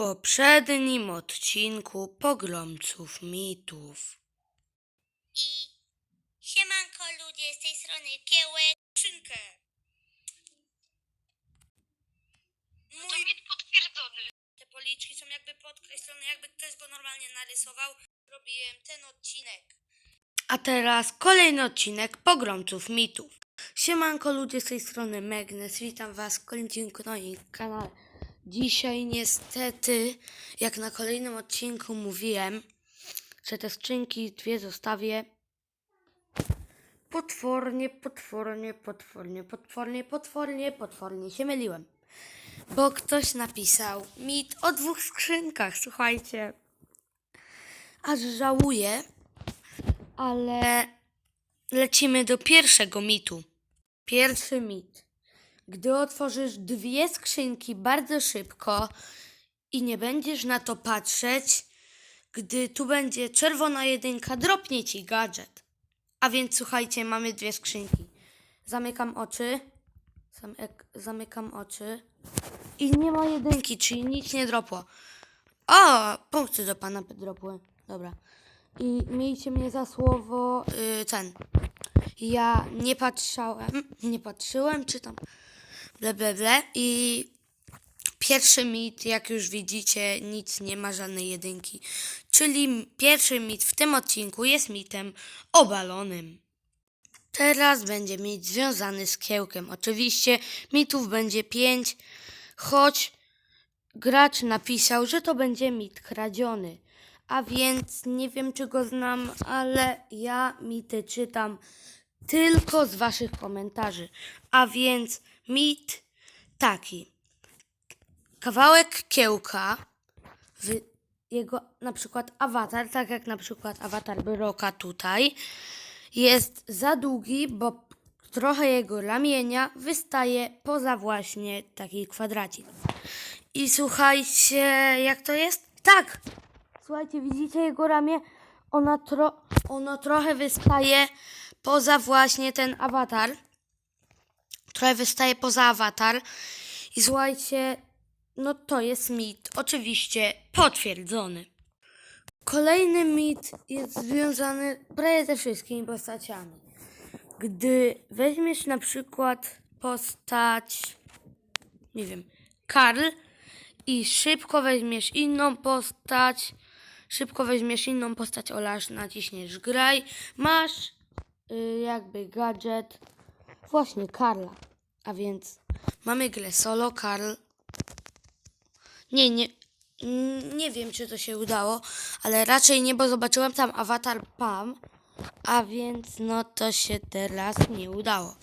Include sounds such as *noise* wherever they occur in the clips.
poprzednim odcinku Pogromców Mitów. I siemanko ludzie, z tej strony Kiełek. Szynkę. No to mit potwierdzony. Te policzki są jakby podkreślone, jakby ktoś go normalnie narysował. Robiłem ten odcinek. A teraz kolejny odcinek Pogromców Mitów. Siemanko ludzie z tej strony Megnes, witam was w kolejnym odcinku na moim kanale. Dzisiaj niestety, jak na kolejnym odcinku mówiłem, że te skrzynki dwie zostawię potwornie, potwornie, potwornie, potwornie, potwornie, potwornie się myliłem. Bo ktoś napisał mit o dwóch skrzynkach, słuchajcie. Aż żałuję, ale lecimy do pierwszego mitu. Pierwszy mit. Gdy otworzysz dwie skrzynki bardzo szybko i nie będziesz na to patrzeć, gdy tu będzie czerwona jedynka, dropnie ci gadżet. A więc słuchajcie, mamy dwie skrzynki. Zamykam oczy. Zamykam oczy. I nie ma jedynki, czyli nic nie dropło. O, punkty do pana dropły. Dobra. I miejcie mnie za słowo yy, ten. Ja nie patrzałem, nie patrzyłem, czy tam ble. I pierwszy mit, jak już widzicie, nic nie ma żadnej jedynki. Czyli pierwszy mit w tym odcinku jest mitem obalonym. Teraz będzie mit związany z kiełkiem. Oczywiście mitów będzie pięć, choć gracz napisał, że to będzie mit kradziony. A więc nie wiem, czy go znam, ale ja mity czytam tylko z waszych komentarzy. A więc mit taki. Kawałek kiełka, jego na przykład awatar, tak jak na przykład awatar Byroka tutaj, jest za długi, bo trochę jego ramienia wystaje poza właśnie taki kwadracik. I słuchajcie, jak to jest? Tak! Słuchajcie, widzicie jego ramię? Ona tro, ono trochę wystaje poza właśnie ten awatar. Trochę wystaje poza awatar. I słuchajcie, no to jest mit. Oczywiście potwierdzony. Kolejny mit jest związany prawie ze wszystkimi postaciami. Gdy weźmiesz na przykład postać, nie wiem, Karl i szybko weźmiesz inną postać, szybko weźmiesz inną postać, olasz, naciśniesz graj, masz y, jakby gadżet właśnie Karla. A więc mamy grę solo Karl. Nie, nie, Nie wiem, czy to się udało, ale raczej nie, bo zobaczyłem tam awatar Pam, a więc no to się teraz nie udało.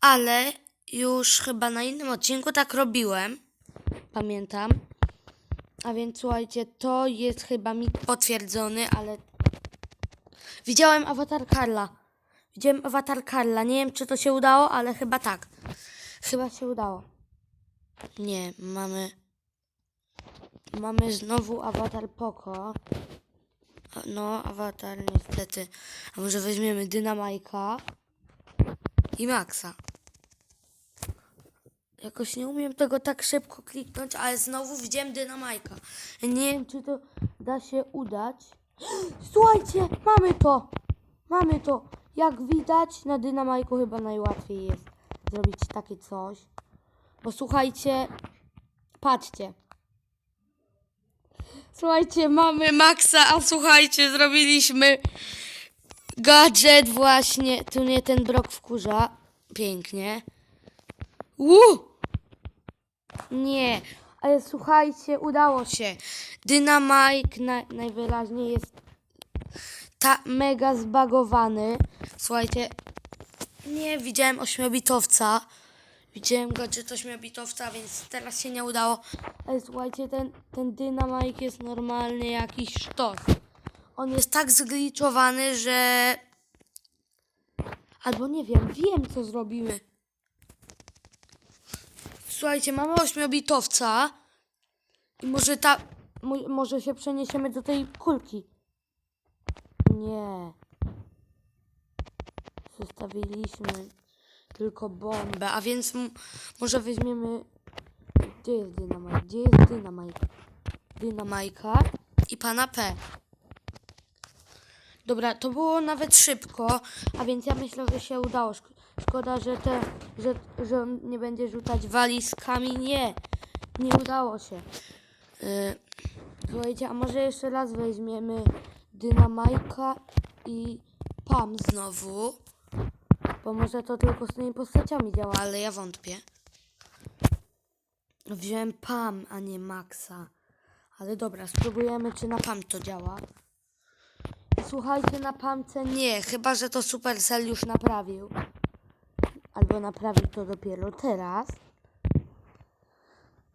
Ale już chyba na innym odcinku tak robiłem, pamiętam. A więc słuchajcie, to jest chyba mi potwierdzony, ale widziałem awatar Karla. Widziałem awatar Karla. Nie wiem, czy to się udało, ale chyba tak. Chyba się udało. Nie, mamy. Mamy znowu awatar Poco. No, awatar niestety. A może weźmiemy Dynamajka i Maxa. Jakoś nie umiem tego tak szybko kliknąć, ale znowu widziałem Dynamajka. Nie wiem, czy to da się udać. *gasps* Słuchajcie, mamy to! Mamy to! Jak widać, na Dynamajku chyba najłatwiej jest zrobić takie coś. Bo słuchajcie, patrzcie. Słuchajcie, mamy Maxa, a słuchajcie, zrobiliśmy gadżet właśnie. Tu mnie ten brok wkurza. Pięknie. Uuu! Nie, ale słuchajcie, udało się. Dynamite na, najwyraźniej jest ta mega zbagowany. Słuchajcie, nie widziałem ośmiobitowca. Widziałem gadżet ośmiobitowca, więc teraz się nie udało. Ale słuchajcie, ten, ten dynamite jest normalny jakiś sztos. On jest tak zgliczowany, że... Albo nie wiem, wiem co zrobimy. Słuchajcie, mamy ośmiobitowca i może ta... mo- Może się przeniesiemy do tej kulki. Nie. Zostawiliśmy tylko bombę, a więc może weźmiemy... Gdzie jest dynamite? Gdzie jest dynamite? Dynamajka i pana P. Dobra, to było nawet szybko, a więc ja myślę, że się udało. Szk- Szkoda, że, te, że, że on nie będzie rzucać walizkami. Nie, nie udało się. Yy, słuchajcie, a może jeszcze raz weźmiemy Dynamajka i Pam znowu. Bo może to tylko z tymi postaciami działa, ale ja wątpię. Wziąłem Pam, a nie Maxa. Ale dobra, spróbujemy, czy na Pam to działa. Słuchajcie, na Pamce nie, chyba że to Supercell już naprawił. Albo naprawił to dopiero teraz.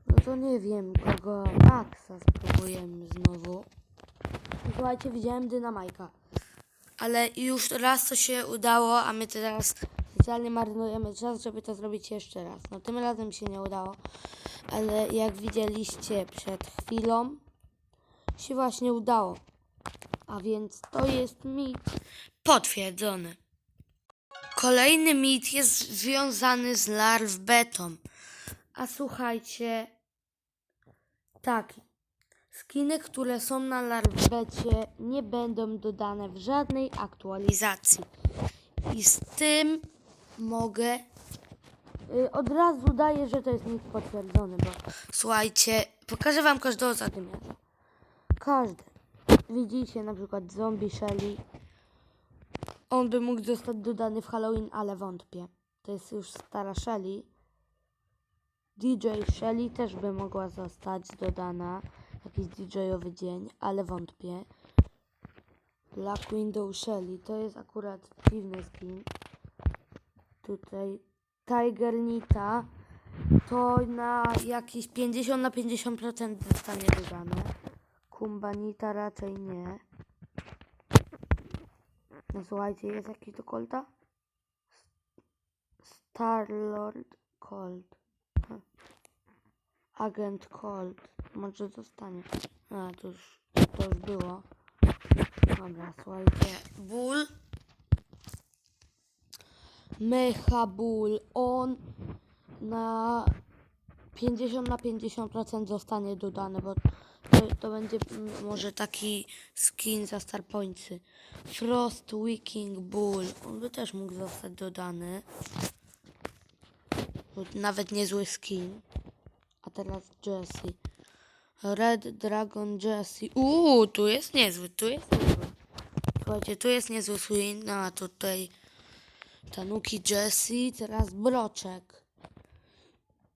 No to nie wiem, kogo Maxa spróbujemy znowu. Słuchajcie, widziałem Dynamajka. Ale już raz to się udało, a my teraz specjalnie marnujemy czas, żeby to zrobić jeszcze raz. No tym razem się nie udało, ale jak widzieliście przed chwilą, się właśnie udało. A więc to jest mit potwierdzony. Kolejny mit jest związany z larw betą. A słuchajcie, tak, skiny, które są na larwbecie nie będą dodane w żadnej aktualizacji. I z tym mogę y, od razu daję, że to jest mit potwierdzony, bo słuchajcie, pokażę wam każdego zadymiarza. Każdy. Widzicie na przykład zombie Shelly. On by mógł zostać dodany w Halloween, ale wątpię. To jest już stara Shelly. DJ Shelly też by mogła zostać dodana. Jakiś DJ-owy dzień, ale wątpię. Black Window Shelly to jest akurat dziwny skin. Tutaj Tiger Nita to na jakieś 50 na 50% zostanie dodane. Kumbanita raczej nie. No słuchajcie, jest jakiś to kolta? Starlord Colt. Hm. Agent Colt. Może zostanie. A, to już, to już było. Dobra, słuchajcie. Bull. Mecha Bull. On na 50 na 50% zostanie dodany, bo to, to będzie może taki skin za Starpointsy. Frost Wiking Bull. On by też mógł zostać dodany. Nawet niezły skin. A teraz Jesse. Red Dragon Jesse. Uuu, tu jest niezły, tu jest niezły. Słuchajcie, tu jest niezły skin. No, a tutaj Tanuki Jesse. Teraz Broczek.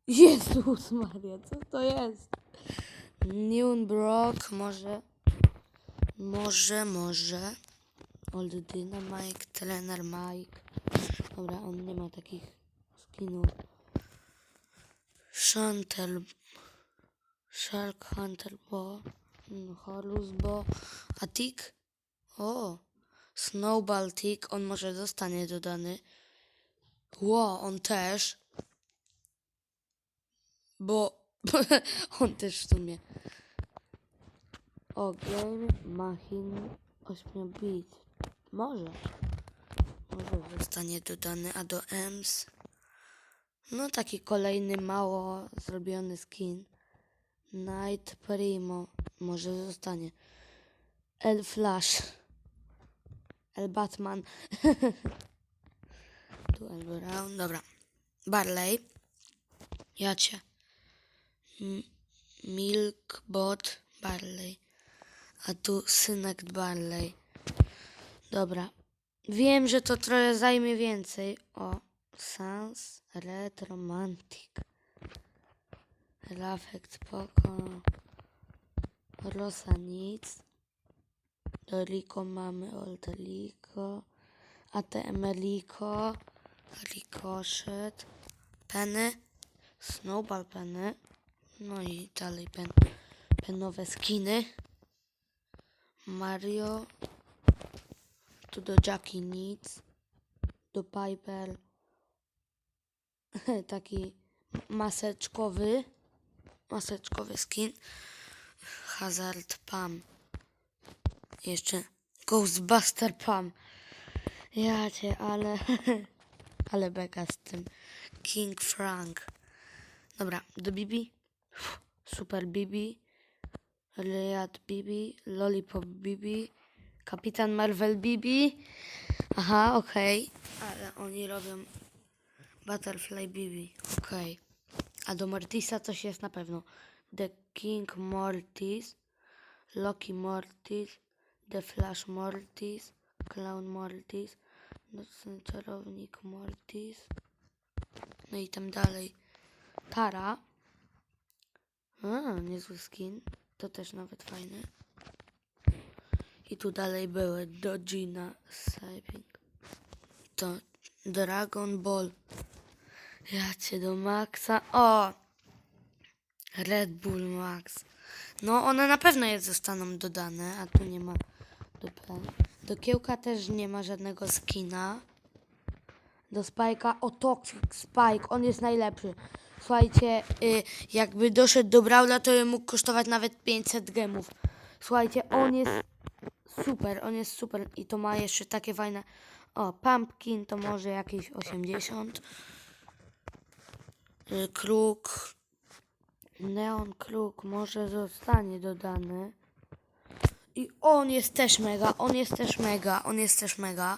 Jezus Maria, co to jest? Neon Brock, może, może, może. Old Dynamite, Trener Mike. Dobra, on nie ma takich skinów. Chantel, Shark Hunter Bo, mm, Horus Bo, a Tick? O, Snowball Tick, on może zostanie dodany. Ło, on też. Bo *laughs* on też w sumie. O, Game Machin 8 bit. Może. Może zostanie dodany, a do EMS. No taki kolejny mało zrobiony skin. Night Primo. Może zostanie. El Flash. El Batman. *laughs* tu El Brown. Dobra. Barley. Jacie. M- Milkbot Barley. A tu synek Barley. Dobra. Wiem, że to trochę zajmie więcej. O. Sans Red Romantic. Rafekt Poko. Rosa nic. Do Rico mamy Old Rico. ATM Rico. Ricochet. Penny. Snowball Penny. No i dalej pen, penowe skiny. Mario. Tu do Jackie nic. Do Piper. *laughs* Taki maseczkowy. Maseczkowy skin. Hazard Pam. Jeszcze Ghostbuster Pam. Ja cię, ale... *laughs* ale beka z tym. King Frank. Dobra, do Bibi. Super Bibi. Riyad Bibi, Lollipop Bibi, Kapitan Marvel Bibi. Aha, okej. Ale oni robią Butterfly Bibi. Okej. A do Mortisa coś jest na pewno. The King Mortis, Loki Mortis, The Flash Mortis, Clown Mortis, Nocny Czarownik Mortis. No i tam dalej. Tara. A, niezły skin. To też nawet fajny. I tu dalej były Dojina Saving. To Dragon Ball. Ja cię do Maxa. O! Red Bull Max. No, one na pewno je zostaną dodane, a tu nie ma do P. Do kiełka też nie ma żadnego skina. Do Spike'a. O, Toxic Spike. On jest najlepszy. Słuchajcie, y, jakby doszedł do Brawla, to mógł kosztować nawet 500 gemów. Słuchajcie, on jest super. On jest super. I to ma jeszcze takie fajne... O, Pumpkin to może jakieś 80. Kruk. Neon Kruk może zostanie dodany. I on jest też mega, on jest też mega, on jest też mega.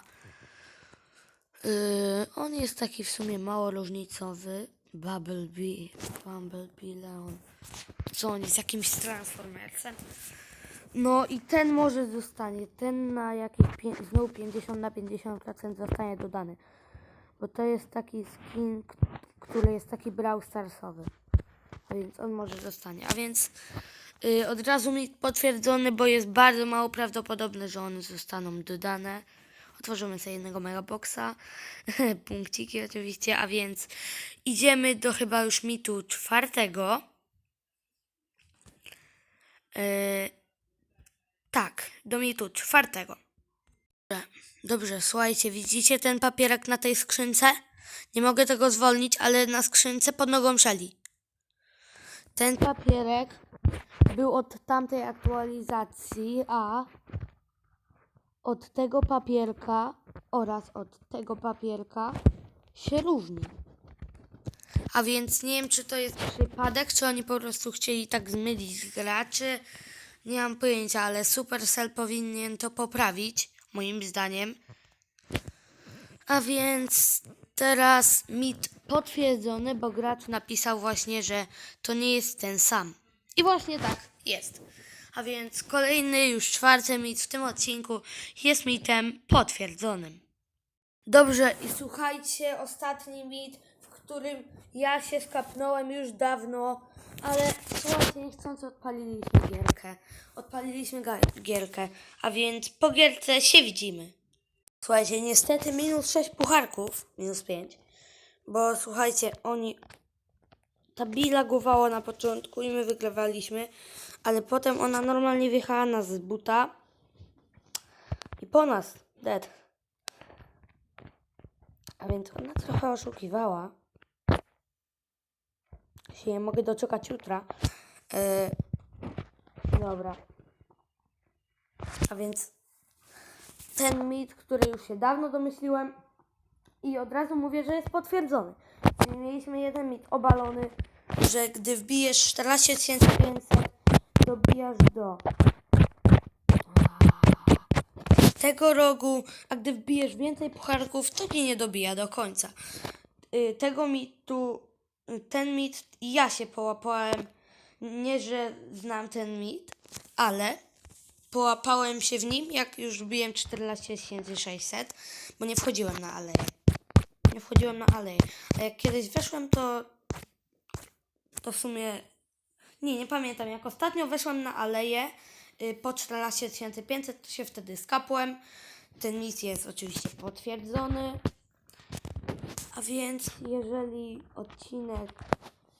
Yy, on jest taki w sumie mało różnicowy. Bumblebee, Bumblebee Leon. Co on jest jakimś Transformersem? No i ten może zostanie, ten na jakieś znowu 50 na 50% zostanie dodany. Bo to jest taki skin, który jest taki Brawl Starsowy. A więc on może zostanie. A więc y, od razu mi potwierdzony, bo jest bardzo mało prawdopodobne, że one zostaną dodane. Otworzymy sobie jednego megaboxa. *laughs* Punkciki oczywiście, a więc idziemy do chyba już mitu czwartego. Y, tak, do mitu czwartego. Dobrze, Dobrze, słuchajcie, widzicie ten papierek na tej skrzynce? Nie mogę tego zwolnić, ale na skrzynce pod nogą Shelly. Ten papierek był od tamtej aktualizacji, a od tego papierka oraz od tego papierka się różni. A więc nie wiem, czy to jest przypadek, czy oni po prostu chcieli tak zmylić graczy. Nie mam pojęcia, ale Supercell powinien to poprawić, moim zdaniem. A więc teraz mit potwierdzony, bo gracz napisał właśnie, że to nie jest ten sam. I właśnie tak jest. A więc kolejny, już czwarty mit w tym odcinku jest mitem potwierdzonym. Dobrze, i słuchajcie, ostatni mit, w którym ja się skapnąłem już dawno, ale słuchajcie, niechcący odpaliliśmy gierkę. Odpaliliśmy gierkę, a więc po gierce się widzimy. Słuchajcie, niestety minus 6 pucharków, minus 5, bo słuchajcie, oni... Ta Bi lagowała na początku i my wygrywaliśmy, ale potem ona normalnie wjechała nas z buta i po nas, dead. A więc ona trochę oszukiwała. Się nie mogę doczekać jutra. E, dobra. A więc ten mit, który już się dawno domyśliłem i od razu mówię, że jest potwierdzony. Mieliśmy jeden mit obalony, że gdy wbijesz 14500, dobijasz do tego rogu, a gdy wbijesz więcej pucharków, to ci nie dobija do końca. Y, Tego mitu, y, ten mit ja się połapałem. Nie, że znam ten mit, ale połapałem się w nim, jak już wbiłem 14600, bo nie wchodziłem na aleję. Nie wchodziłem na aleję. A jak kiedyś weszłem, to to w sumie nie, nie pamiętam. Jak ostatnio weszłem na aleję y, po 14500, to się wtedy skapłem. Ten mit jest oczywiście potwierdzony. A więc jeżeli odcinek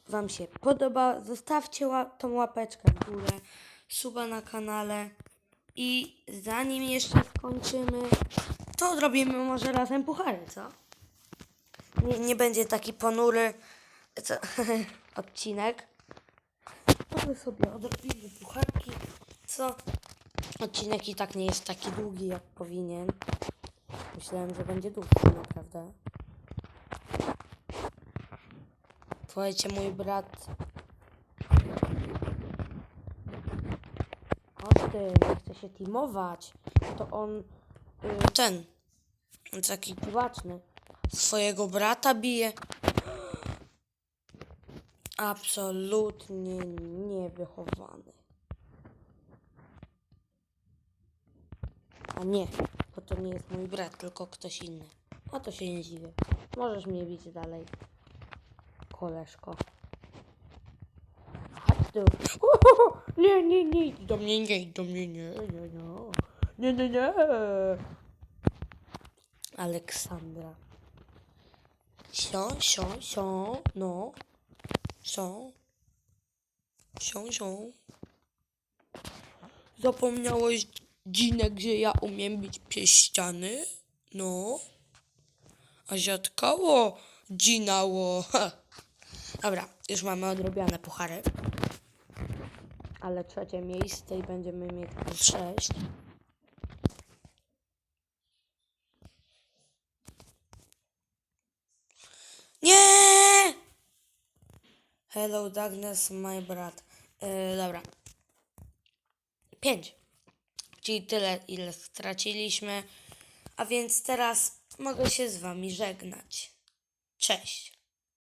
Wam się podoba, zostawcie tą łapeczkę w górę, suba na kanale i zanim jeszcze skończymy, to zrobimy może razem puchary, co? Nie, nie będzie taki ponury co, *laughs* odcinek. Może sobie odrobimy pucharki, co? Odcinek i tak nie jest taki długi, jak powinien. Myślałem, że będzie dłuższy, naprawdę. Słuchajcie, mój brat tym, nie chce się teamować, to on y, ten, taki dziwaczny, swojego brata bije. Absolutnie niewychowany. A nie, bo to nie jest mój brat, tylko ktoś inny. A to się nie dziwię. Możesz mnie bić dalej, koleżko. Tu. *laughs* Nie, nie, nie, do mnie, nie, do mnie, nie, nie, nie. Nie, nie, nie. Aleksandra. Sią, sią, sią, no. Sią. Sią, sią. Zapomniałeś, Dzinek, że ja umiem bić pieściany? No. A ziatkało, dzinało. *laughs* Dobra, już mamy odrobione puchary. Ale trzecie miejsce i będziemy mieć plus sześć. Nie! Hello Darkness, my brat. Yy, dobra. Pięć. Czyli tyle, ile straciliśmy. A więc teraz mogę się z wami żegnać. Cześć.